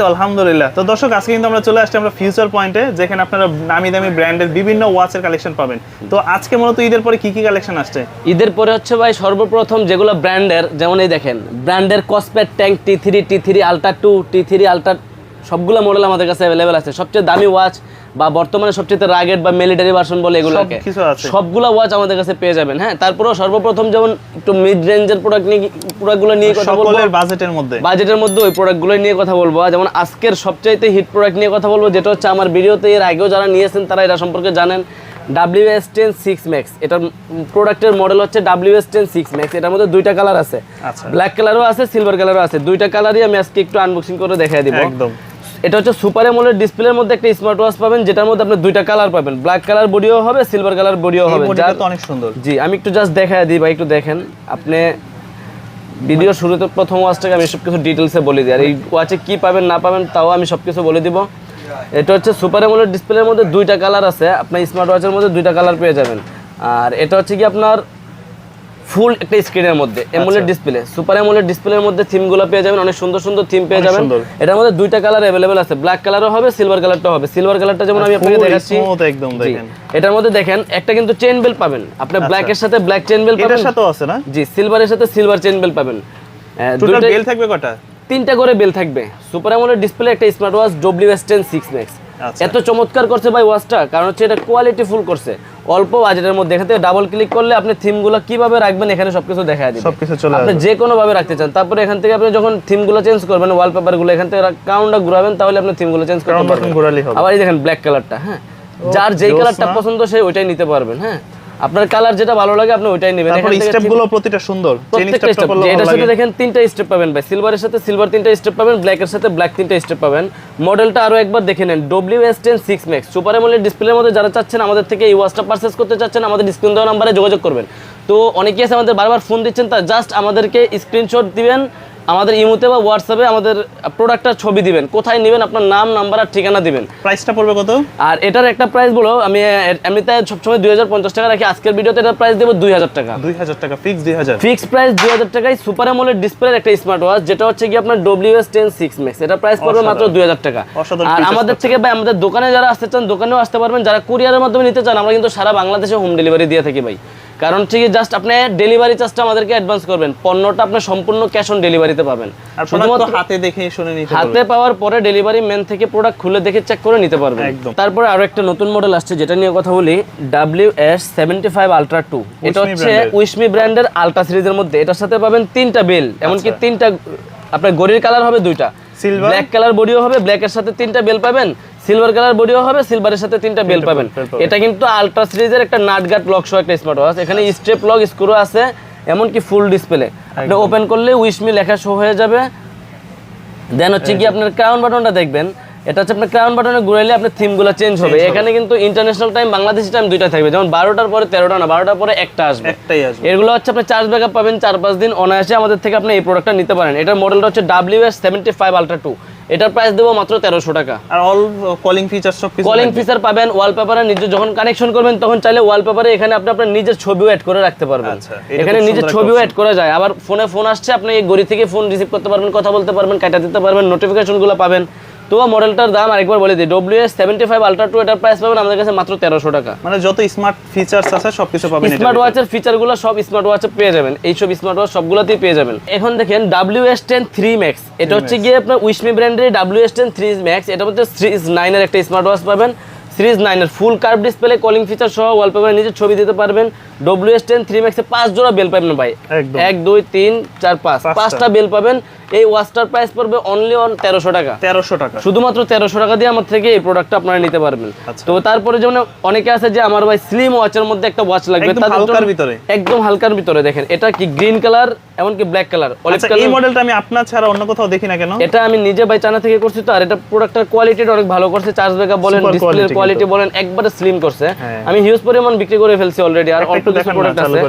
তো আলহামদুলিল্লাহ। তো দর্শক, আজকে কিন্তু আমরা চলে আসছি আমরা ফিউচার পয়েন্টে যেখানে আপনারা নামি দামি ব্র্যান্ডের বিভিন্ন ওয়াচের কালেকশন পাবেন। তো আজকে মূলত ঈদের পরে কি কি কালেকশন আসছে? ঈদের পরে হচ্ছে ভাই সর্বপ্রথম যেগুলো ব্র্যান্ডের, যেমন এই দেখেন, ব্র্যান্ডের Kospet tank T three T three ultra two T three ultra সবগুলো মডেল আমাদের কাছে অ্যাভেলেবেল আছে। সবচেয়ে দামি ওয়াচ বা বর্তমানে সবচেয়ে রাগেট বা মিলিটারি ভার্সন বলে এগুলোকে। সবগুলো ওয়াচ আমাদের কাছে পেয়ে যাবেন হ্যাঁ? তারপরেও সর্বপ্রথম যেমন একটু মিড রেঞ্জের প্রোডাক্ট নিয়ে প্রোডাক্টগুলো নিয়ে কথা বলব। সকলের বাজেটের মধ্যে। বাজেটের মধ্যে ওই প্রোডাক্টগুলো নিয়ে কথা বলব। যেমন আজকের সবচাইতে হিট প্রোডাক্ট নিয়ে কথা বলব যেটা হচ্ছে আমার ভিডিওতে এর আগেও যারা নিয়েছেন তারা এটা সম্পর্কে জানেন। W S ten six max এটার প্রোডাক্টের মডেল হচ্ছে W S ten six max এটার মধ্যে দুইটা কালার আছে। আচ্ছা। ব্ল্যাক কালারও আছে সিলভার কালারও আছে। দুইটা কালারই আমি আজকে একটু আনবক্সিং করে দেখাই দিব। একদম। এটা হচ্ছে সুপার এমোলেড ডিসপ্লের মধ্যে একটা স্মার্ট ওয়াচ পাবেন যেটার মধ্যে আপনি দুইটা কালার পাবেন। ব্ল্যাক কালার বডিও হবে সিলভার কালার বডিও হবে। তো অনেক সুন্দর। জি আমি একটু জাস্ট দেখায় দিই ভাই একটু দেখেন। আপনি ভিডিও শুরুতে প্রথম ওয়াচটাকে আমি সব কিছু ডিটেলসে বলে দিই। আর এই ওয়াচে কি পাবেন না পাবেন তাও আমি সব কিছু বলে দিব। এটা হচ্ছে সুপার এমোলেড ডিসপ্লের মধ্যে দুইটা কালার আছে। আপনার স্মার্ট ওয়াচের মধ্যে দুইটা কালার পেয়ে যাবেন। আর এটা হচ্ছে কি আপনার ফুল একটা স্ক্রিনের মধ্যে এমোলেড ডিসপ্লে সুপার এমোলেড ডিসপ্লের মধ্যে থিমগুলো পেয়ে যাবেন অনেক সুন্দর সুন্দর থিম পেয়ে যাবেন। এটার মধ্যে দুইটা কালার অ্যাভেলেবেল আছে ব্ল্যাক কালারও হবে সিলভার কালারটাও হবে। সিলভার কালারটা যেমন আমি আপনাকে দেখাচ্ছি। একদম দেখেন। এটার মধ্যে দেখেন একটা কিন্তু চেন বেল পাবেন। আপনি ব্ল্যাক এর সাথে ব্ল্যাক চেন বেল পাবেন? এটার সাথেও আছে না? জি সিলভারের সাথে সিলভার চেন বেল পাবেন। দুইটা- বেল থাকবে কটা? তিনটা করে বেল থাকবে। সুপার অ্যামোলেড ডিসপ্লে একটা smart watch W S ten six max আচ্ছা। এত চমৎকার করছে ভাই ওয়াচটা কারণ হচ্ছে এটা কোয়ালিটি ফুল করছে। অল্প বাজেটের মধ্যে এখান থেকে ডাবল ক্লিক করলে আপনি থিমগুলো কীভাবে রাখবেন এখানে সবকিছু দেখা দিবে। সবকিছু চলে আপনি যে কোনো ভাবে রাখতে চান। তারপরে এখান থেকে আপনি যখন থিমগুলো চেঞ্জ করবেন ওয়ালপেপারগুলো এখান থেকে কাউন্টটা ঘুরাবেন তাহলে আপনি থিমগুলো চেঞ্জ করতে পারবেন। আবার এই দেখেন ব্ল্যাক কালারটা হ্যাঁ। যার যেই কালারটা পছন্দ সে ওইটাই নিতে পারবেন হ্যাঁ। আপনার কালার যেটা ভালো লাগে আপনি ওইটাই নেবেন। তারপর এখান থেকে স্টেপগুলো প্রতিটা সুন্দর। প্রত্যেকটা স্টেপ এটার সাথে দেখেন তিনটা স্টেপ পাবেন ভাই। সিলভারের সাথে সিলভার তিনটা স্টেপ পাবেন ব্ল্যাকের সাথে ব্ল্যাক তিনটা স্টেপ পাবেন। মডেলটা আরও একবার দেখে নেন। W S ten six max super AMOLED ডিসপ্লের মধ্যে যারা চাচ্ছেন আমাদের থেকে এই ওয়াচটা পারচেস করতে চাচ্ছেন আমাদের স্ক্রিন দেওয়া নাম্বারে যোগাযোগ করবেন। তো অনেকেই আছে আমাদের বারবার ফোন দিচ্ছেন তা জাস্ট আমাদেরকে স্ক্রিনশট দিবেন। আমাদের ইমুতে বা হোয়াটসঅ্যাপে আমাদের প্রোডাক্টটার ছবি দিবেন। কোথায় নেবেন আপনার নাম নাম্বার আর ঠিকানা দিবেন। প্রাইসটা পড়বে কত? আর এটার একটা প্রাইস বলো আমি এমনিতে সবসময় দুই হাজার পঞ্চাশ টাকা রাখি আজকের ভিডিওতে এটার প্রাইস দেবো দুই হাজার টাকা। দুই হাজার টাকা ফিক্স দুই হাজার। ফিক্স প্রাইস দুই হাজার টাকায় সুপার অ্যামোলেড ডিসপ্লের একটা স্মার্ট ওয়াচ যেটা হচ্ছে কি আপনার W S ten six max এটা প্রাইস পড়বে মাত্র দুই হাজার টাকা। আর আমাদের থেকে ভাই আমাদের দোকানে যারা আসতে চান দোকানেও আসতে পারবেন। যারা কুরিয়ারের মাধ্যমে নিতে চান আমরা কিন্তু সারা বাংলাদেশে হোম ডেলিভারি দিয়ে থাকি ভাই। কারণ ঠিকই জাস্ট আপনি ডেলিভারি চার্জটা আমাদেরকে অ্যাডভান্স করবেন। পণ্যটা আপনি সম্পূর্ণ ক্যাশ অন ডেলিভারিতে পাবেন। শুধুমাত্র হাতে দেখে শুনে নিতে হাতে পাওয়ার পরে ডেলিভারি ম্যান থেকে প্রোডাক্ট খুলে দেখে চেক করে নিতে পারবেন। একদম। তারপরে আরও একটা নতুন মডেল আসছে যেটা নিয়ে কথা বলি W S seventy five ultra two এটা হচ্ছে। উইশমি ব্র্যান্ডের আলট্রা সিরিজের মধ্যে। এটার সাথে পাবেন তিনটা বেল এমনকি আচ্ছা। তিনটা আপনার গড়ির কালার হবে দুইটা। Silver? ব্ল্যাক কালার বডিও হবে ব্ল্যাকের সাথে তিনটা বেল পাবেন সিলভার কালার বডিও হবে সিলভারের সাথে তিনটা বেল পাবেন। এটা কিন্তু আলট্রা সিরিজের একটা নাটগাট লক সহ একটা স্মার্ট ওয়াচ এখানে স্টেপ লক স্ক্রু আছে এমনকি ফুল ডিসপ্লে এটা। ওপেন করলে উইশমি লেখা শো হয়ে যাবে। দেন হচ্ছে কি আপনার ক্রাউন বাটনটা দেখবেন। এটা হচ্ছে আপনার ক্রাউন বাটনে ঘুরাইলে আপনার থিমগুলো চেঞ্জ হবে। এখানে কিন্তু ইন্টারন্যাশনাল টাইম বাংলাদেশি টাইম দুইটা থাকবে। যেমন বারোটার পরে তেরোটা না বারোটার পরে একটা আসবে। একটাই আসবে। এগুলো হচ্ছে আপনি চার্জ ব্যাকআপ পাবেন চার পাঁচ দিন। অনায়াসে আমাদের থেকে আপনি এই প্রোডাক্টটা নিতে পারেন। এটার মডেলটা হচ্ছে W S seventy five ultra two এটার প্রাইস দেবো মাত্র তেরোশো টাকা। আর অল কলিং ফিচার সব কলিং ফিচার পাবেন ওয়ালপেপারে নিজে যখন কানেকশন করবেন তখন চাইলে ওয়ালপেপারে এখানে আপনি আপনার নিজের ছবিও অ্যাড করে রাখতে পারবেন। আচ্ছা, এখানে নিজের ছবিও। অ্যাড করা যায়। আবার ফোনে ফোন আসছে আপনি এই গড়ি থেকে ফোন রিসিভ করতে পারবেন কথা বলতে পারবেন কাটা দিতে পারবেন নোটিফিকেশনগুলো পাবেন। তো মডেলটার দাম আরেকবার বলে দিই। W S seventy five ultra two এটার প্রাইস পাবেন আমাদের কাছে মাত্র তেরোশো টাকা। মানে যত স্মার্ট ফিচার্স আছে সবকিছু পাবেন স্মার্ট ওয়াচের ফিচারগুলো সব স্মার্ট ওয়াচে পেয়ে যাবেন। এইসব স্মার্ট ওয়াচ সবগুলোতেই পেয়ে যাবেন। এখন দেখেন W S ten three max এটা হচ্ছে গিয়ে আপনার উইশমি ব্র্যান্ডের W S ten three max এটা হচ্ছে সিরিজ নাইনের একটা স্মার্ট ওয়াচ পাবেন। সিরিজ নাইনের full curve display calling feature সহ ওয়ালপেপারে নিজের ছবি দিতে পারবেন। ডব্লিউ এস টেন থ্রি ম্যাক্সে পাঁচ জোড়া বেল পাবেন ভাই। এক দুই তিন চার পাঁচ। পাঁচটা। বেল পাবেন। এই ওয়াচটার প্রাইস পড়বে অনলি অন তেরোশো টাকা। তেরোশো টাকা। শুধুমাত্র তেরোশো টাকা দিয়ে আমার থেকে এই প্রোডাক্টটা আপনারা নিতে পারবেন। আচ্ছা। তো তারপরে যেমন অনেকে আছে যে আমার ভাই স্লিম ওয়াচের মধ্যে একটা ওয়াচ লাগবে হালকার ভিতরে। একদম হালকার ভিতরে দেখেন এটা কি গ্রিন কালার এমনকি ব্ল্যাক কালার অলিভ আচ্ছা এই মডেলটা আমি আপনার ছাড়া অন্য কোথাও দেখি না কেন? এটা আমি নিজে ভাই চায়না থেকে করছি তো আর এটা প্রোডাক্টের কোয়ালিটিটা অনেক ভালো করছে চার্জ ব্যাকআপ বলেন ডিসপ্লের কোয়ালিটি বলেন একবারে স্লিম করছে। হ্যাঁ। আমি হিউজ পরিমাণ বিক্রি করে ফেলছি অলরেডি আর অল্প একটু কিছু প্রোডাক্ট আছে।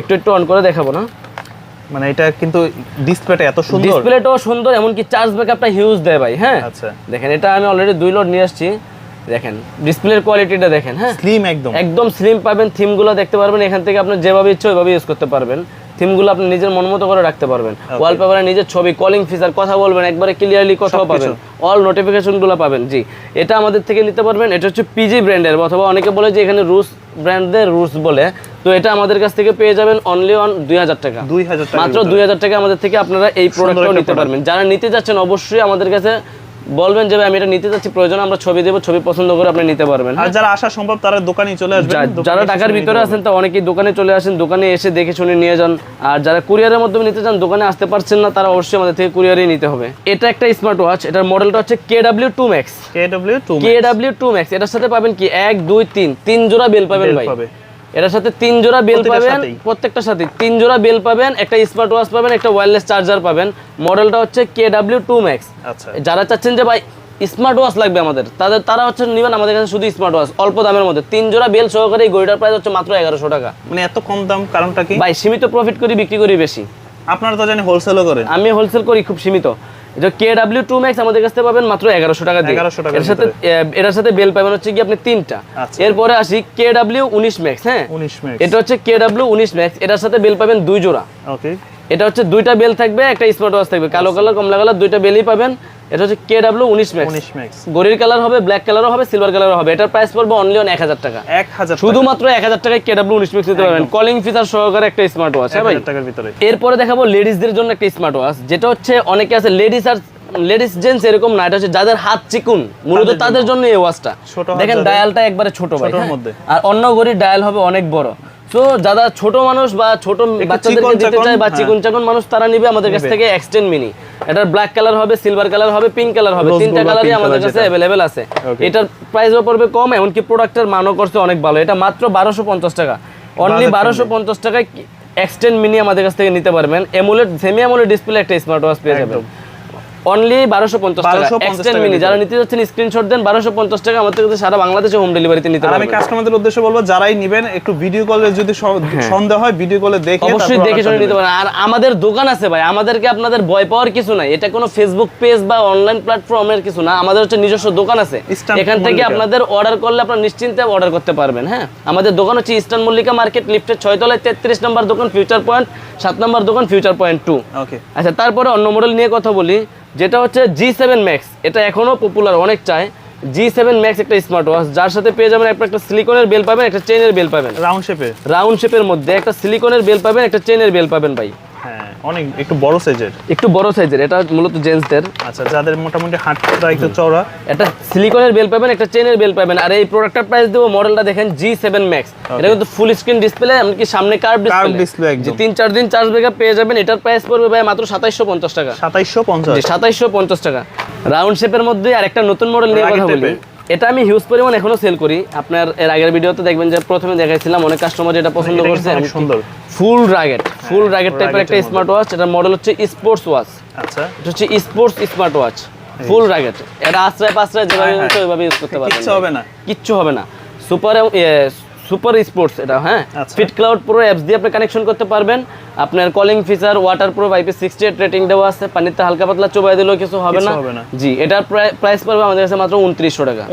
একটু একটু অন করে দেখাবো না? মানে এটা কিন্তু ডিসপ্লেটা এত সুন্দর। ডিসপ্লেটাও সুন্দর এমনকি চার্জ ব্যাকআপটা হিউজ দেয় ভাই হ্যাঁ? আচ্ছা। দেখেন এটা আমি অলরেডি দুই লোড নিয়ে আসছি। দেখেন ডিসপ্লের কোয়ালিটিটা দেখেন হ্যাঁ? স্লিম একদম। একদম স্লিম পাবেন থিমগুলো দেখতে পারবেন এখান থেকে আপনি যেভাবে ইচ্ছে ওইভাবে ইউজ করতে পারবেন। থিমগুলো আপনি নিজের মন মতো করে রাখতে পারবেন। ওয়ালপেপারে নিজের ছবি কলিং ফিচার কথা বলবেন একবারে ক্লিয়ারলি কথাও পাবেন। অল নোটিফিকেশনগুলো পাবেন জি। এটা আমাদের থেকে নিতে পারবেন এটা হচ্ছে পিজি ব্র্যান্ডের অথবা অনেকে বলে যে এখানে রুস ব্র্যান্ডের রুস বলে। তো এটা আমাদের কাছ থেকে পেয়ে যাবেন অনলি অন দুই হাজার টাকা। দুই হাজার মাত্র দুই হাজার টাকা আমাদের থেকে আপনারা এই প্রোডাক্টটাও নিতে পারবেন। যারা নিতে যাচ্ছেন অবশ্যই আমাদের কাছে বলবেন যে আমি এটা নিতে যাচ্ছি প্রয়োজন আমরা ছবি দেবো ছবি পছন্দ করে আপনি নিতে পারবেন। আর যারা আসা সম্ভব তারা দোকানে চলে আসবেন যারা ঢাকার ভিতরে। আছেন তো অনেকেই দোকানে চলে আসেন দোকানে এসে দেখে শুনে নিয়ে যান। আর যারা কুরিয়ারের মাধ্যমে নিতে চান দোকানে আসতে পারছেন না তারা অবশ্যই আমাদের থেকে কুরিয়ারই নিতে হবে। এটা একটা স্মার্ট ওয়াচ এটার মডেলটা হচ্ছে K W two max KW two K W two max এটার সাথে পাবেন কি? এক দুই তিন তিন জোড়া বেল পাবেন ভাই। এটার সাথে তিন জোড়া বেল পাবেন সাথেই? প্রত্যেকটার সাথে তিন জোড়া বেল পাবেন একটা স্মার্ট ওয়াচ পাবেন একটা ওয়্যারলেস চার্জার পাবেন। মডেলটা হচ্ছে কে ডাব্লিউ টু ম্যাক্স আচ্ছা। যারা চাচ্ছেন যে ভাই স্মার্ট ওয়াচ লাগবে আমাদের তাদের তারা হচ্ছে নেবেন আমাদের কাছে শুধু স্মার্ট ওয়াচ অল্প দামের মধ্যে। তিন জোড়া বেল সহকারে এই গড়িটার প্রাইস হচ্ছে মাত্র এগারোশো টাকা। মানে এত কম দাম কারণটা কি? ভাই সীমিত প্রফিট করি বিক্রি করি বেশি। আপনারা তো জানি হোলসেলও করেন। আমি হোলসেল করি খুব সীমিত। এটা কে ডাব্লিউ টু ম্যাক্স আমাদের কাছ পাবেন মাত্র এগারোশো টাকা দিয়ে। এগারোশো টাকা এর সাথে এটার সাথে বেল পাবেন হচ্ছে কি আপনি তিনটা। আচ্ছা। এরপরে আসি কে ডাব্লিউ উনিশ ম্যাক্স হ্যাঁ? উনিশ ম্যাক্স এটা হচ্ছে কে ডাব্লিউ উনিশ ম্যাক্স এটার সাথে বেল পাবেন দুই জোড়া। ওকে এটা হচ্ছে দুইটা বেল থাকবে একটা স্মার্ট ওয়াচ থাকবে। কালো কালার কমলা কালার দুইটা বেলই পাবেন। এটা হচ্ছে কে ডাব্লিউ উনিশ ম্যাক্স উনিশ ম্যাক্স গরির কালার হবে ব্ল্যাক কালারও হবে সিলভার কালারও হবে। এটার প্রাইস পড়বে অনলি অন এক হাজার টাকা। এক হাজার শুধুমাত্র এক হাজার টাকায় কে ডাব্লিউ উনিশ ম্যাক্স নিতে পারবেন। কলিং ফিচার সহকারে একটা স্মার্ট ওয়াচ হ্যাঁ ভাই? হাজার টাকার ভিতরে। এরপরে দেখাবো লেডিসদের জন্য একটা স্মার্ট ওয়াচ যেটা হচ্ছে অনেকে আছে লেডিস আর লেডিস জেন্টস এরকম না এটা হচ্ছে যাদের হাত চিকুন মূলত তাদের জন্য। এই ওয়াচটা ছোট দেখেন ডায়ালটা একবারে ছোট ভাই ছোটর হ্যাঁ? মধ্যে। আর অন্য ঘড়ির ডায়াল হবে অনেক বড়। তো যারা ছোট মানুষ বা ছোট বাচ্চাদেরকে চিকন দিতে চায় বা হ্যাঁ। চিকুন চাকুন মানুষ তারা নিবে আমাদের কাছ থেকে এক্সটেন্ড মিনি এটার ব্ল্যাক কালার হবে সিলভার কালার হবে পিঙ্ক কালার হবে। তিনটা কালারই আমাদের কাছে। অ্যাভেলেবেল আছে। এটার প্রাইসও পড়বে কম এমনকি প্রোডাক্টের মানও করছে অনেক ভালো। এটা মাত্র বারোশো পঞ্চাশ টাকা। অনলি বারোশো পঞ্চাশ। টাকায় এক্সটেন্ড মিনি আমাদের কাছ থেকে নিতে পারবেন। এমুলেট সেমি এমুলেট ডিসপ্লে একটা স্মার্ট ওয়াচ পেয়ে যাবেন। অনলি বারোশো পঞ্চাশ টাকা। 1250 এক্সটেন্ড টাকার মিনি যারা নিতে যাচ্ছেন স্ক্রিনশট দেন বারোশো পঞ্চাশ টাকা আমাদের কাছে সারা বাংলাদেশে হোম ডেলিভারিতে নিতে আমি কাস্টমারদের উদ্দেশ্যে বলব যারাই নিবেন একটু ভিডিও কলে যদি সন্দেহ হয় ভিডিও কলে দেখে হ্যাঁ। অবশ্যই দেখে শুনে নিতে পারেন। আর আমাদের দোকান আছে ভাই আমাদেরকে আপনাদের ভয় পাওয়ার কিছু নাই। এটা কোনো ফেসবুক পেজ বা অনলাইন প্ল্যাটফর্মের কিছু না আমাদের হচ্ছে নিজস্ব দোকান আছে। এখান থেকে আপনাদের অর্ডার করলে আপনারা নিশ্চিন্তে অর্ডার করতে পারবেন হ্যাঁ? আমাদের দোকান হচ্ছে ইস্টার্ন মল্লিকা মার্কেট লিফটের ছয়তলায় তেত্রিশ নম্বর দোকান ফিউচার পয়েন্ট সাত নম্বর দোকান ফিউচার পয়েন্ট টু আচ্ছা তারপরে অন্য মডেল নিয়ে কথা বলি। যেটা হচ্ছে জি সেভেন ম্যাক্স এটা এখনও পপুলার অনেক চায়। জি সেভেন ম্যাক্স একটা স্মার্ট ওয়াচ যার সাথে পেয়ে যাবেন একটা একটা সিলিকনের বেল পাবেন একটা চেনের বেল পাবেন। রাউন্ড শেপে রাউন্ড শেপের মধ্যে একটা সিলিকনের বেল পাবেন একটা চেনের বেল পাবেন ভাই। অনেক একটু বড় সাইজের একটু বড় সাইজের এটা মূলত জেন্টসদের আচ্ছা যাদের মোটামুটি হাতটা একটু চওড়া। একটা সিলিকনের বেল পাবেন একটা চেনের বেল পাবেন। আর এই প্রোডাক্টটার প্রাইস দেবো মডেলটা দেখেন জি সেভেন ম্যাক্স এটা কিন্তু ফুল স্ক্রিন ডিসপ্লে এমনকি সামনে কার্ভ ডিসপ্লে। যে তিন চার দিন চার্জ ব্যাকআপ পেয়ে যাবেন এটার প্রাইস পড়বে ভাই মাত্র সাতাইশশো পঞ্চাশ টাকা। সাতাইশশো পঞ্চাশ। সাতাইশশো পঞ্চাশ টাকা। রাউন্ড শেপের মধ্যে আর একটা নতুন মডেল নিয়ে কথা বলি। এটা আমি হিউজ পরিমাণ এখনও সেল করি। আপনার এর আগের ভিডিওতে দেখবেন যে প্রথমে দেখাইছিলাম অনেক কাস্টমার যেটা পছন্দ করছে সুন্দর। ফুল রাগেট ফুল রাগেট টাইপের একটা স্মার্ট ওয়াচ এটার মডেল হচ্ছে স্পোর্টস ওয়াচ আচ্ছা। এটা হচ্ছে sports smart watch full rugged এটা আশ্রয় পাশ্রয় যেভাবে হ্যাঁ, ওইভাবে ইউজ করতে পারবেন। কিচ্ছু হবে না। কিচ্ছু হবে না। সুপার সুপার স্পোর্টস এটা হ্যাঁ? আচ্ছা। ফিট ক্লাউড প্রো অ্যাপস দিয়ে আপনি কানেকশন করতে পারবেন। আপনার calling feature waterproof IP sixty eight rating দেওয়া আছে। পানিতে হালকা পাতলা চোবাই দিলেও কিছু হবে না। জি এটার প্রাইস পড়বে আমাদের কাছে মাত্র উনত্রিশশো টাকা।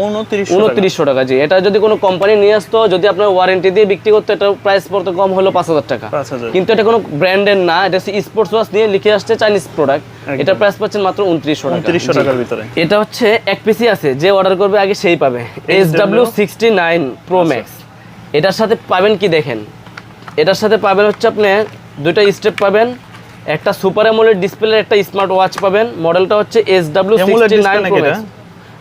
উনত্রিশশো টাকা। জি। এটা যদি কোনো কোম্পানি নিয়ে আসতো যদি আপনার ওয়ারেন্টি দিয়ে বিক্রি করতো এটার প্রাইস পড়তো কম হলো পাঁচ হাজার টাকা। কিন্তু এটা কোনো ব্র্যান্ডের না এটা হচ্ছে স্পোর্টস ওয়াচ নিয়ে লিখে আসছে চাইনিজ প্রোডাক্ট এটা প্রাইস পাচ্ছেন মাত্র উনত্রিশশো টাকা। উনত্রিশশো টাকার ভিতরে। এটা হচ্ছে এক পিসি আছে যে অর্ডার করবে আগে সেই পাবে। S W sixty nine pro max এটার সাথে পাবেন কি দেখেন? এটার সাথে পাবেন হচ্ছে আপনি দুইটা স্টেপ পাবেন একটা সুপার অ্যামোলেড ডিসপ্লের একটা স্মার্ট ওয়াচ পাবেন মডেলটা হচ্ছে S W sixty nine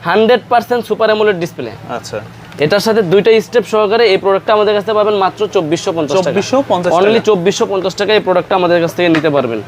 hundred percent super AMOLED display. আচ্ছা। এটার সাথে দুইটা স্টেপ সহকারে এই প্রোডাক্টটা আমাদের কাছে পাবেন মাত্র চব্বিশশো পঞ্চাশ টাকা। 2450 টাকা। অনলি চব্বিশশো পঞ্চাশ টাকা এই প্রোডাক্টটা আমাদের কাছ থেকে নিতে পারবেন।